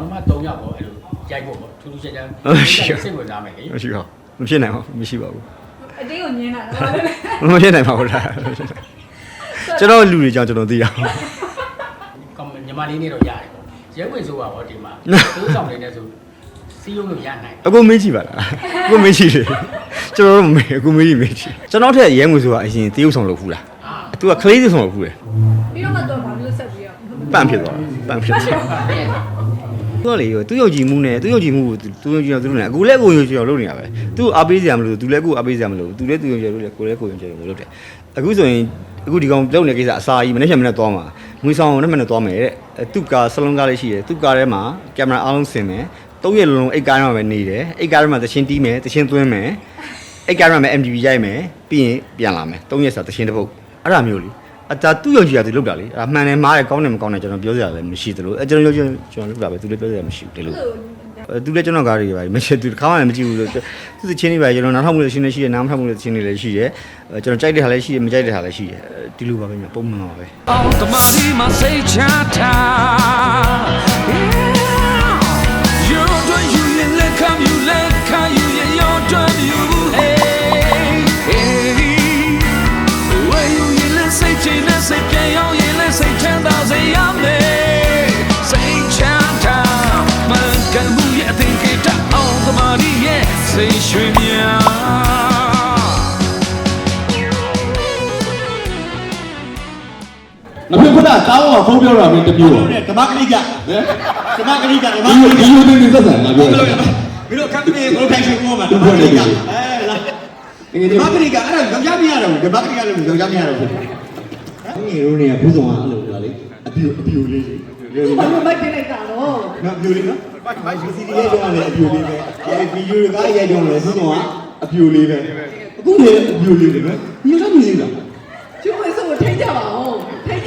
မောင်နှမ3ယောက်ပေါ့အဲ့လိုရိုက်ဖို့ပေါ့ထူးထူးခြားခြားဟုတ်ရှိပါစိတ်ဝင်စားမယ်လေမရှိပါဘူးမဖြစ်နိုင်ပါဘူးမရှိပါဘူးအတင်းကိုညင်းတာတော့လေမဖြစ်နိုင်ပါဘူးလားကျွန်တော်လူတွေကြောင့်ကျွန်တော်သိရအောင်ကောင်းညီမလေးနေတော့ရတယ်ပေါ့ရဲဝင်ဆိုပါပေါ့ဒီမှာတိုးဆောင်နေနေဆိုစီးရုံးလို့ရနိုင်အခုမေးကြည့်ပါလားအခုမေးကြည့်တယ်ကျွန်တော်တို့မမေးအခုမေးကြည့်မေးကြည့်ကျွန်တော်ထက်ရဲငွေဆိုတာအရင်တေးဥဆောင်လုပ်ဖူးလားအာသူကကလေးတေးဆောင်လုပ်ဖူးတယ်ပြီးတော့မှတော့ဘာလို့ဆက်ပြီးတော့ပန့်ဖြစ်သွားတာပန့်ဖြစ်သွား သူကလေသူယုံကြည်မှုနဲ့သူယုံကြည်မှုကိုသူယုံကြည်အောင်သူလုပ်နေအခုလည်းကိုယုံကြည်အောင်လုပ်နေတာပဲသူအားပေးစရာမလိုသူလည်းကိုအားပေးစရာမလိုသူလည်းသူယုံကြည်လို့လည်းကိုလည်းကိုယုံကြည်လို့လုပ်တယ်အခုဆိုရင်အခုဒီကောင်လုပ်နေကိစ္စအစာကြီးမနေ့ကမနေ့သွားမှာငွေဆောင်နဲ့မနေ့သွားမယ်တဲ့သူကစလုံးကားလေးရှိတယ်သူကားထဲမှာကင်မရာအားလုံးဆင်မယ်သုံးရက်လုံးလုံးအိတ်ကားထဲမှာပဲနေတယ်အိတ်ကားထဲမှာသချင်းတီးမယ်သချင်းသွင်းမယ်အိတ်ကားထဲမှာ MTV ရိုက်မယ်ပြီးရင်ပြန်လာမယ်သုံးရက်စာသချင်းတစ်ပုတ်အဲ့ဒါမျိုးလေ အတာသူ့ယုံကြည်ရသူလုပ်တာလေအဲ့ဒါမှန်တယ်မှားတယ်ကောင်းတယ်မကောင်းတယ်ကျွန်တော်ပြောစရာလည်းမရှိသလိုအဲကျွန်တော်ယုံကြည်ကျွန်တော်လုပ်တာပဲသူလည်းပြောစရာမရှိဘူးဒီလိုအဲသူလည်းကျွန်တော်ကားတွေပါမချစ်သူတစ်ခါမှလည်းမကြည့်ဘူးလို့သူစချင်းတွေပါကျွန်တော်နောက်ထောင်မှုလည်းရှင်းနေရှိတယ်နားမထောင်မှုလည်းရှင်းနေလည်းရှိတယ်အဲကျွန်တော်ကြိုက်တဲ့ဟာလည်းရှိတယ်မကြိုက်တဲ့ဟာလည်းရှိတယ်အဲဒီလိုပါပဲညာပုံမှန်ပါပဲ မဖြစ်ခဏတောင်းအောင်ဖုန်းပြောတာမင်းတမျိုးဟမ်ဓမ္မကလိကဓမ္မကလိကဓမ္မဒီကလိုလိဒီကလိုနေနေသက်ဆိုင်ငါပြောတယ်မင်းတို့ကပ်ပြီးကိုထိုင်ရှိကိုမှာဓမ္မကလိကအဲလားငယ်ဓမ္မကလိကအဲ့ဒါယောက်ျားမရတော့ဘူးဓမ္မကလိကလည်းယောက်ျားမရတော့ဘူးငယ်တို့နေကဘူးဆောင်အဲ့လိုလားလေအပြူအပြူလေးလေဘာလို့မိုက်ပြလိုက်တာတော့နော်အပြူလေးနော်ဘာယူစီဒီရဲ့ကြောင်းလည်းအပြူလေးပဲအဲဗီဒီယိုကရဲ့ကြောင်းလည်းဘူးဆောင်ကအပြူလေးပဲအခုလည်းအပြူလေးလေနော်ညတော့မသိဘူးလားကျိုးဝဲဆိုထိကြပါဦး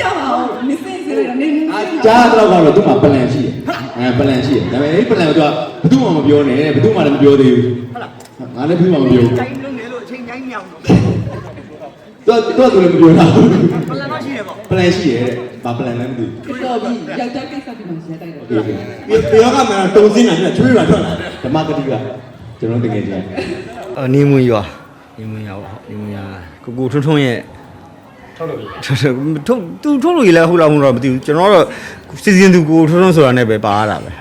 ထိကြပါဦးမစင်စင်နေနေအာကြားတော့ကတော့သူ့မှာပလန်ရှိတယ်အဲပလန်ရှိတယ်ဒါပေမဲ့အဲ့ပလန်ကသူကဘယ်သူမှမပြောနဲ့တဲ့ဘယ်သူမှလည်းမပြောသေးဘူးဟုတ်လားငါလည်းဘယ်သူမှမပြောဘူးတိုင်းလုံးနေလို့အချိန်တိုင်းမြောင်သူကသူကသူလည်းမပြောတာပလန်ရှိတယ်ပေါ့ပလန်ရှိတယ်တဲ့ဘာပလန်လဲမသိဘူး တော်ပြီယောက်ျားကိစ္စဒီမှာရှင်းတိုက်တော့အေးအေးဒီယောကမှတုံစင်းတာနဲ့ချွေးရထွက်လာဓမ္မကတိကကျွန်တော်တကယ်ကြည့် အနီမွန်ရွာနီမွန်ရွာဟုတ်နီမွန်ရွာကိုကိုထွန်းထွန်းရဲ့ ထုတ်လို့ရထုတ်သူထုတ်လို့ရလဲဟုတ်လားမဟုတ်တော့မသိဘူးကျွန်တော်တော့စီစဉ်သူကိုထွန်းထွန်းဆိုတာနဲ့ပဲပါရတာပဲ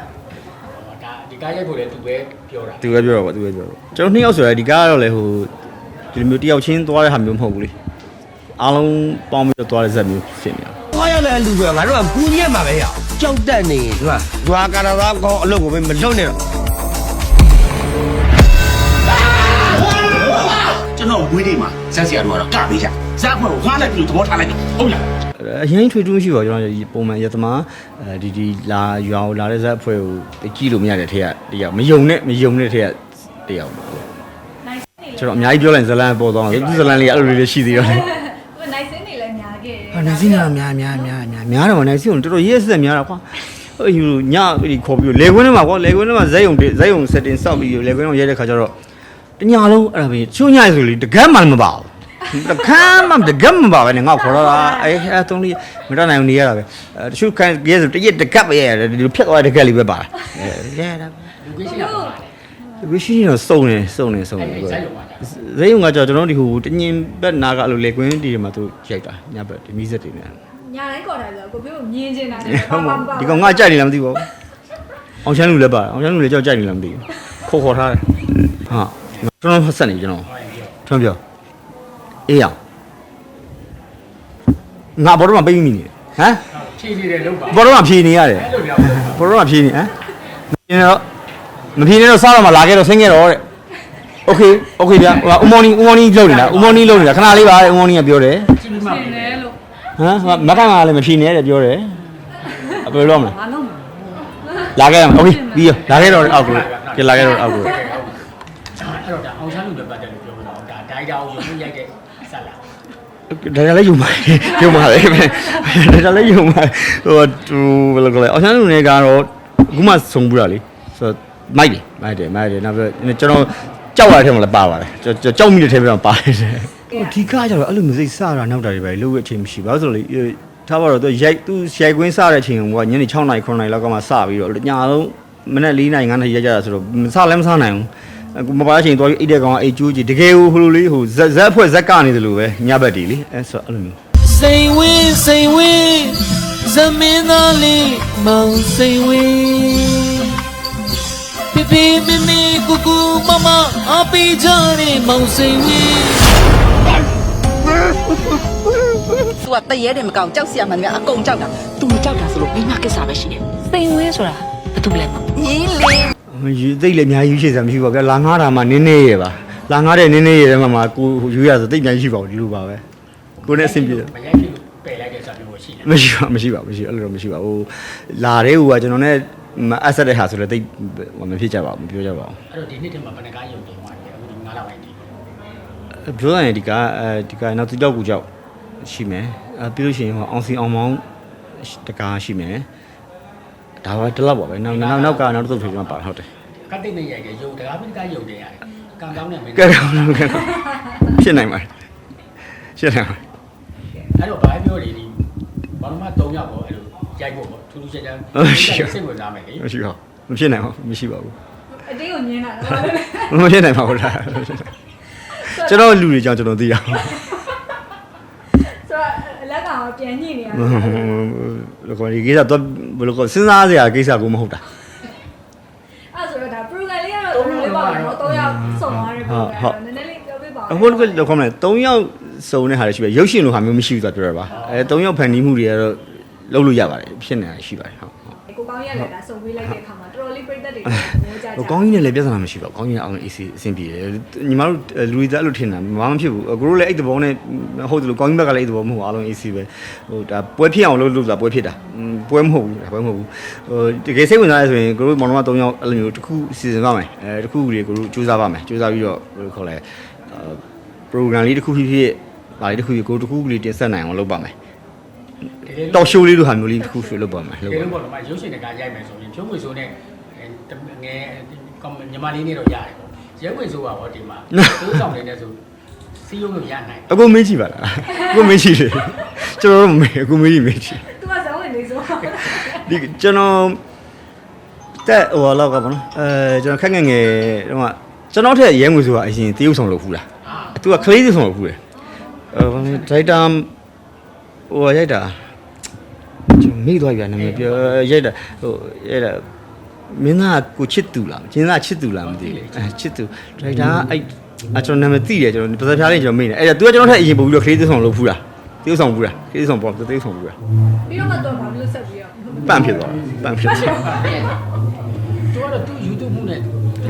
ဒါဒီကားရိုက်ဖို့လည်းသူပဲပြောတာသူပဲပြောတော့ပါသူပဲပြောတော့ကျွန်တော်နှစ်ယောက်ဆိုရဲဒီကားကတော့လေဟိုဒီလိုမျိုးတယောက်ချင်းသွားတဲ့ဟာမျိုးမဟုတ်ဘူးလေအားလုံးပေါင်းပြီးတော့သွားတဲ့ဇက်မျိုးဖြစ်နေတာသွားရတဲ့လူကငါတို့ကကူညက်မှာပဲရအောင်ကြောက်တတ်နေသူကရွာကာရာသားကောင်းအလုပ်ကိုပဲမလုပ်နဲ့တော့ကျွန်တော်ဝေးလေးမှာဇက်စီယာတို့ကတော့ကပေးကြ ဇက်ဖွဲ့ကိုငှားလိုက်ပြီးတော့သဘောထားလိုက်ပြီဟုတ်လားအရင်ထွေတူးမရှိပါဘူးကျွန်တော်ပုံမှန်ရသမားအဲဒီဒီလာရွာကိုလာတဲ့ဇက်အဖွဲ့ကိုကြည့်လို့မရတဲ့ထက်ကတယောက်မယုံနဲ့မယုံတဲ့ထက်ကတယောက်ကျွန်တော်အများကြီးပြောလိုက်ဇလန်ပေါ်သွားမှာသူဇလန်လေးအဲ့လိုလေးရှိသေးတော့လေသူနိုင်စင်းနေလဲညာခဲ့တယ်ဟာနိုင်စီများများများများများများတော့နိုင်စီကိုတော်တော်ရေးဆက်များတာကွာဟိုယူညဒီခေါ်ပြီးလေခွင်းထဲမှာကွာလေခွင်းထဲမှာဇက်ယုံဇက်ယုံ setting စောက်ပြီးလေခွင်းထဲမှာရဲတဲ့ခါကျတော့တညာလုံးအဲ့ဒါပဲချိုးညဆိုလေတကက်မှမပါဘူး တကက်မှတကက်မပါပဲနဲ့ငါခေါ်တော့တာအဲအဲတုံးလေးမတနိုင်နေရတာပဲအဲတချို့ခိုင်းရဲဆိုတရက်တကက်ပဲရဲဒီလိုဖြတ်သွားတဲ့တကက်လေးပဲပါအဲရဲတာလူကြီးရှိတာပါလေဝရှိတော့စုံနေစုံနေစုံနေအဲ့ဒီဇက်ရုံပါဒါဇက်ယုံကကြောကျွန်တော်ဒီဟိုတညင်ဘက်နာကအဲ့လိုလေကွင်းဒီမှာသူရိုက်တာညဘက်ဒီမီးစက်တွေနဲ့ညာတိုင်းခေါ်တာဆိုကိုပြောမြင်နေတာဟုတ်ပါဒီကောင်ငါကြိုက်နေလားမသိပါဘူးအောင်ချမ်းလူလည်းပါအောင်ချမ်းလူလည်းကြောက်ကြိုက်နေလားမသိဘူးခေါ်ခေါ်ထားတယ်ဟာကျွန်တော်ဆက်နေကျွန်တော်ထွန်းပြော အေးအောင်ငါဘောတော့မပိတ်မိနေဟမ် ဖြည့်နေတယ်လို့ပါ ဘောတော့မဖြေနေရတယ် အဲ့လိုပြော ဘောတော့မဖြေနေဟမ်မဖြေနေတော့မဖြေနေတော့စားတော့မှလာခဲ့တော့ဆင်းခဲ့တော့တဲ့โอเคโอเคဗျာဟိုဦးမော်နီဦးမော်နီလှုပ်နေတာဦးမော်နီလှုပ်နေတာခဏလေးပါတဲ့ဦးမော်နီကပြောတယ် ကြည့်ပြီးမှ မြင်တယ်လို့ ဟမ်ဟိုမကန်ကလည်းမဖြေနဲ့တဲ့ပြောတယ်အဘယ်လိုလုပ်မလဲ မလုံး လာခဲ့ရမယ်โอเคပြီးရောလာခဲ့တော့အောက်ကိုကဲလာခဲ့တော့အောက်ကို အဲ့တော့ဒါအောင်ချမ်းလူတွေပတ်တယ်လို့ပြောလို့တော့ဒါဒိုင်တာကိုရုံးရိုက်တဲ့ဆက်လာ ဒါကြလည်းယုံပါယုံပါလေဒါကြလည်းယုံပါဟိုသူဘယ်လိုလဲအောင်ချမ်းလူတွေကတော့အခုမှစုံဘူးတာလေဆိုတော့မိုက်တယ်မိုက်တယ်မိုက်တယ်နောက်ပြီးကျွန်တော်ကြောက်ရတဲ့ထဲမှာလည်းပါပါတယ်ကျွန်တော်ကြောက်မိတဲ့ထဲမှာပါတယ်ဒီကားကျတော့အဲ့လိုမျိုးစိတ်စတာနောက်တာတွေပဲလို့အချိန်မရှိပါဘူးဆိုတော့လေတထားပါတော့သူရိုက်သူရိုက်ကွင်းစတဲ့အချိန်ကညနေ6နာရီ9နာရီလောက်ကမှစပြီးတော့ညလုံးမနေ့4နာရီ5နာရီရိုက်ကြတာဆိုတော့မစလည်းမစနိုင်ဘူး အခုမပါတဲ့အချိန်တော့အိတ်တဲ့ကောင်ကအိတ်ကျိုးကြီးတကယ်ဟိုလိုလေးဟိုဇက်ဇက်ဖွဲ့ဇက်ကနေတယ်လို့ပဲညဘက်တီလေအဲဆိုအဲ့လိုမျိုးစိန်ဝင်းစိန်ဝင်းဇမင်းသားလေးမောင်စိန်ဝင်းပြပြမီမီကူကူမမအပီကြတဲ့မောင်စိန်ဝင်းသူကတရေတယ်မကောင်းကြောက်စရာမှန်ကအကုန်ကြောက်တာသူမကြောက်တာဆိုလို့မိမကိစ္စပဲရှိတယ်စိန်ဝင်းဆိုတာဘာတူလဲမညီလေး ယူသိပ်လည်းအများကြီးယူရှိစရာမရှိပါဘူးဗျာလာငားတာမှနင်းနေရပါလာငားတဲ့နင်းနေရတဲ့မှာမှာကိုယူရဆိုသိပ်အများကြီးရှိပါဘူးဒီလိုပါပဲကိုနဲ့အဆင်ပြေတယ်မရိုက်ဖြစ်လို့ပယ်လိုက်တဲ့စာမျိုးရှိတယ်မရှိပါမရှိပါမရှိအဲ့လိုတော့မရှိပါဘူးလာတဲ့ဟိုကကျွန်တော်နဲ့မအဆက်တဲ့ဟာဆိုလည်းသိပ်ဟိုမဖြစ်ကြပါဘူးမပြောကြပါဘူးအဲ့တော့ဒီနှစ်ထဲမှာဘယ်နှကားရုံတင်သွားတယ်အခုဒီ9လပိုင်းဒီပြောရရင်ဒီကအဲဒီကနောက်သူတောက်ကူကြောက်ရှိမယ်အဲပြီးလို့ရှိရင်ဟိုအောင်စီအောင်မောင်းတကားရှိမယ် ဒါပဲတစ်လောက်ပါပဲနောက်နောက်နောက်ကနောက်တစ်သုတ်ဖြစ်မှပါဟုတ်တယ်ကတ်တိတ်နဲ့ရိုက်တယ်ရုံတကားပြီးတကားရုံတင်ရတယ်ကံကောင်းတဲ့မင်းကဲကောင်းလို့ကဲကောင်းဖြစ်နိုင်ပါတယ်ဖြစ်နိုင်ပါတယ်အဲ့တော့ဘာပြောလဲဒီဘာလို့မှ3ယောက်ပေါ့အဲ့လိုရိုက်ဖို့ပေါ့ထူးထူးခြားခြားစိတ်ဝင်စားမယ်လေမရှိပါဘူးမဖြစ်နိုင်ပါဘူးမရှိပါဘူးအတင်းကိုညင်းတာမဖြစ်နိုင်ပါဘူးလားကျွန်တော်လူတွေကြောင့်ကျွန်တော်သိရအောင်ဆိုတော့လ က်ကပြန်ညှိနေရလောကဒီကိစ္စတော့ဘယ်လိုကစဉ်းစားစရာကိစ္စကိုမဟုတ်တာအဲ့ဆိုတော့ဒါ program လေးကတော့လေးပါတော့တော့ရောက်စုံသွားတယ် program နည်းနည်းလေးပြောပြပါအခုလောကမလဲ3ယောက်စုံတဲ့ဟာတွေရှိပဲရုပ်ရှင်လိုဟာမျိုးမရှိဘူးဆိုတာပြောရပါအဲ3ယောက်ဖန်တီးမှုတွေကတော့လုပ်လို့ရပါတယ်ဖြစ်နေတာရှိပါတယ်ဟုတ် ကိုကောင်းရက်လည်းဒါစုံပေးလိုက်တဲ့အခါမှာတော်တော်လေးပြည့်သက်တွေငိုကြကြဟိုကောင်းကြီးနဲ့လည်းပြဿနာမရှိပါဘူးကောင်းကြီးကအောင် AC အဆင်ပြေတယ်ညီမတို့လူတွေတက်လို့ထင်တာဘာမှမဖြစ်ဘူးအကိုတို့လည်းအဲ့တဘောနဲ့ဟုတ်တယ်လို့ကောင်းကြီးဘက်ကလည်းအဲ့တဘောမဟုတ်အားလုံး AC ပဲဟိုဒါပွဲဖြစ်အောင်လုပ်လို့တာပွဲဖြစ်တာပွဲမဟုတ်ဘူးပွဲမဟုတ်ဘူးဟိုတကယ်စိတ်ဝင်စားရဆိုရင်ကိုတို့မောင်နှမ3ယောက်အဲ့လိုမျိုးတစ်ခုစီစဉ်ပါမယ်အဲတစ်ခုတွေကိုတို့စူးစမ်းပါမယ်စူးစမ်းပြီးတော့ဘယ်လိုခေါ်လဲ program လေးတစ်ခုဖြစ်ဖြစ်ဒါလေးတစ်ခုဖြစ်ကိုတစ်ခုလေးတင်ဆက်နိုင်အောင်လုပ်ပါမယ် တကယ်တောက်ရှိုးလေးလိုဟာမျိုးလေးတစ်ခုဖြစ်လုပ်ပါမယ်တလုပ်ကယ်ပါလို့မယ်ပေါ့တော့ရုပ်ရှင်တကားရိုက်မယ်ဆိုရင်ဖြုံးငွေဆိုနဲ့ငယ်ညီမလေးနေတော့ရတယ်ပေါ့ရဲဝင်ဆိုပါတော့ဒီမှာတိုးဆောင်နေတဲ့ဆိုစီးရုံးလို့ရနိုင်အကိုမေးကြည့်ပါလားအကိုမေးကြည့်တယ်ကျွန်တော်တို့မမေးအကိုမေးကြည့်မေးကြည့်သူကဇောင်းဝင်နေဆိုဒီကျွန်တော်တက်ဟိုလောက်ကပေါ့နော်အဲကျွန်တော်ခက်ငယ်ငယ်တော့ကျွန်တော်ထက်ရဲငွေဆိုတာအရင်တရုပ်ဆောင်လုပ်ဖူးလားသူကကလေးတရုပ်ဆောင်လုပ်ဖူးတယ်အဲဘာလဲဒိုက်တာဟိုရိုက်တာ ကျွန်တော်မေ့သွားပြန်နာမည်ပြောရိုက်တာဟိုရိုက်တာမင်းသားကိုချစ်သူလားကျင်းသားချစ်သူလားမသိဘူးအဲချစ်သူဒိုက်တာအဲ့အကျွန်တော်နာမည်သိတယ်ကျွန်တော်ပါစဖျားလေးကျွန်တော်မေ့နေအဲ့ဒါသူကကျွန်တော်ထက်အရင်ပို့ပြီးတော့ကလေးတရုပ်ဆောင်လုပ်ဖူးလားတရုပ်ဆောင်ဖူးလားကလေးတရုပ်ဆောင်ပေါ့တရုပ်ဆောင်ဖူးလားပြီးတော့မှတော့ဘာလို့ဆက်ပြီးတော့ပန့်ဖြစ်သွားတယ်ပန့်ဖြစ်သွားတယ်သူကတော့သူ YouTube မှုနဲ့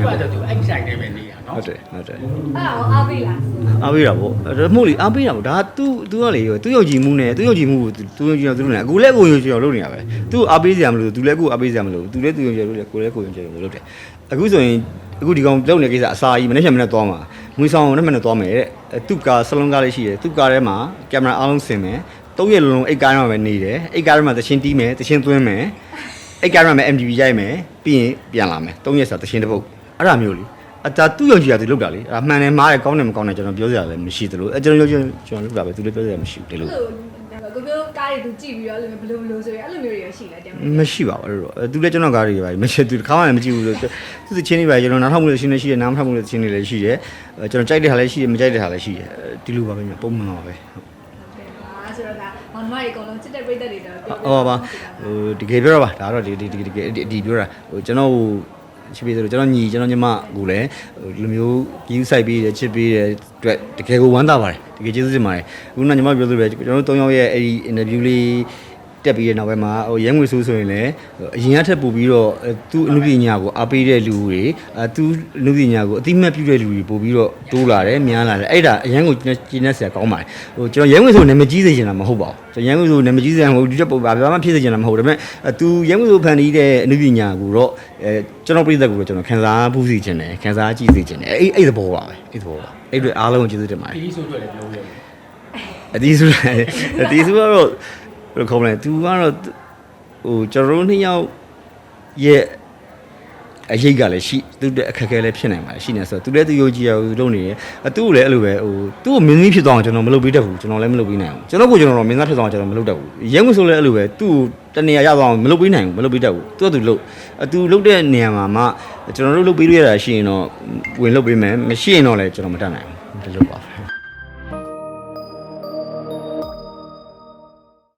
သူကတော့သူအဲ့ဆိုင်နေပဲနေရနော် ဟုတ်တယ်ဟုတ်တယ် အဲ့ဒါအားပေးလား အားပေးတာပေါ့ဒါမှမဟုတ်လေအားပေးတာပေါ့ဒါက तू तू ကလေသူယုံကြည်မှုနဲ့သူယုံကြည်မှုကို तू ယုံကြည်တော့သူလုပ်နေတာအခုလည်းကိုယုံကြည်တော့လုပ်နေတာပဲ तू အားပေးစရာမလို तू လည်းကိုအားပေးစရာမလို तू လည်း तू ယုံကြည်လို့လေကိုလည်းကိုယုံကြည်လို့လုပ်တယ်အခုဆိုရင်အခုဒီကောင်လုပ်နေကိစ္စအစာကြီးမနေ့ကမနေ့သွားမှာငွေဆောင်နဲ့မနေ့သွားမယ်တဲ့သူ့ကားစလုံးကားလေးရှိတယ်သူ့ကားထဲမှာကင်မရာအားလုံးဆင်မယ်သုံးရက်လုံးလုံးအိတ်ကားထဲမှာပဲနေတယ်အိတ်ကားထဲမှာသချင်းတီးမယ်သချင်းသွင်းမယ်အိတ်ကားထဲမှာ MTV ရိုက်မယ်ပြီးရင်ပြန်လာမယ်သုံးရက်ဆိုသချင်းတစ်ပုတ် အဲ့ဒါမျိုးလေအတာသူ့ယုံကြည်တာသူလုပ်တာလေအဲ့ဒါမှန်တယ်မှားတယ်ကောင်းတယ်မကောင်းတယ်ကျွန်တော်ပြောစရာလည်းမရှိသလိုအဲကျွန်တော်ယုံကြည်ကျွန်တော်လုပ်တာပဲသူလည်းပြောစရာမရှိဘူးဒီလိုအဲ့လိုကိုပြောကားတွေသူကြည့်ပြီးတော့အဲ့လိုဘလို့ဘလို့ဆိုရင်အဲ့လိုမျိုးတွေရရှိလဲတင်မရှိပါဘူးအဲ့လိုသူလည်းကျွန်တော်ကားတွေပါမရှိသူတစ်ခါမှလည်းမကြည့်ဘူးလို့သူသချင်းတွေပါကျွန်တော်နားထောင်မှုလည်းရှင်းနေရှိတယ်နားမထောင်မှုလည်းရှင်းနေလည်းရှိတယ်ကျွန်တော်ကြိုက်တဲ့ဟာလည်းရှိတယ်မကြိုက်တဲ့ဟာလည်းရှိတယ်ဒီလိုပါပဲပုံမှန်ပါပဲပါဆိုတော့ဒါမောင်နှမတွေအကုန်လုံးချစ်တဲ့ပြိတ္တတွေတော့ပြောဟောပါဟိုတကယ်ပြောတာပါဒါတော့ဒီဒီဒီဒီဒီပြောတာဟိုကျွန်တော် ချစ်ပေးတယ်ကျွန်တော်ညီကျွန်တော်ညီမကိုလည်းလူမျိုးကြီးဆိုင်ပေးတယ်ချစ်ပေးတယ်အတွက်တကယ်ကိုဝမ်းသာပါတယ်တကယ်ကျေးဇူးတင်ပါတယ်ခုနညီမပြောသလိုပဲကျွန်တော်တို့၃ယောက်ရဲ့အဲ့ဒီ interview လေး တက်ပြီးတဲ့နောက်ပိုင်းမှာဟိုရဲငွေဆိုးဆိုရင်လည်းအရင်ကထက်ပို့ပြီးတော့သူ့အမှုပညာကိုအားပေးတဲ့လူတွေအဲသူ့အမှုပညာကိုအတိမတ်ပြုတဲ့လူတွေပို့ပြီးတော့တိုးလာတယ်များလာတယ်အဲ့ဒါအရန်ကိုကျင်းနေဆရာကောင်းပါတယ်ဟိုကျွန်တော်ရဲငွေဆိုနာမည်ကြီးစေချင်တာမဟုတ်ပါဘူးကျွန်တော်ရဲငွေဆိုနာမည်ကြီးစေချင်မဟုတ်ဒီချက်ပို့ဘာမှဖြစ်စေချင်တာမဟုတ်ဒါပေမဲ့သူရဲငွေဆိုဖန်တီးတဲ့အမှုပညာကိုတော့အဲကျွန်တော်ပြည့်တဲ့ကိုတော့ကျွန်တော်ခံစားဖို့စီချင်တယ်ခံစားကြည့်စေချင်တယ်အဲ့အဲ့သဘောပါပဲအဲ့သဘောပါအဲ့အတွက်အားလုံးကိုကျေးဇူးတင်ပါတယ်ပြီးဆိုတော့လည်းပြောလို့အတီးစုလည်းအတီးစုကတော့ ဘယ်လိုခေါ်မလဲ तू ကတော့ဟိုကျွန်တော်တို့နှစ်ယောက်ရဲ့အရေးကလည်းရှိသူ့အတွက်အခက်အခဲလည်းဖြစ်နိုင်ပါတယ်ရှိနေဆိုတော့သူလည်းသူယုံကြည်ရသူလုပ်နေတယ်အသူ့ကိုလည်းအဲ့လိုပဲဟိုသူ့ကိုမင်းသမီးဖြစ်သွားအောင်ကျွန်တော်မလုပ်ပေးတတ်ဘူးကျွန်တော်လည်းမလုပ်ပေးနိုင်ဘူးကျွန်တော်ကိုကျွန်တော်တော့မင်းသားဖြစ်သွားအောင်ကျွန်တော်မလုပ်တတ်ဘူးရဲဝင်ဆိုလည်းအဲ့လိုပဲသူ့ကိုတနေရာရသွားအောင်မလုပ်ပေးနိုင်ဘူးမလုပ်ပေးတတ်ဘူးသူကသူလုပ်အသူလုပ်တဲ့နေရာမှာမှကျွန်တော်တို့လုပ်ပေးရတာရှိရင်တော့ဝင်လုပ်ပေးမယ်မရှိရင်တော့လည်းကျွန်တော်မတတ်နိုင်ဘူးဒီလိုပါ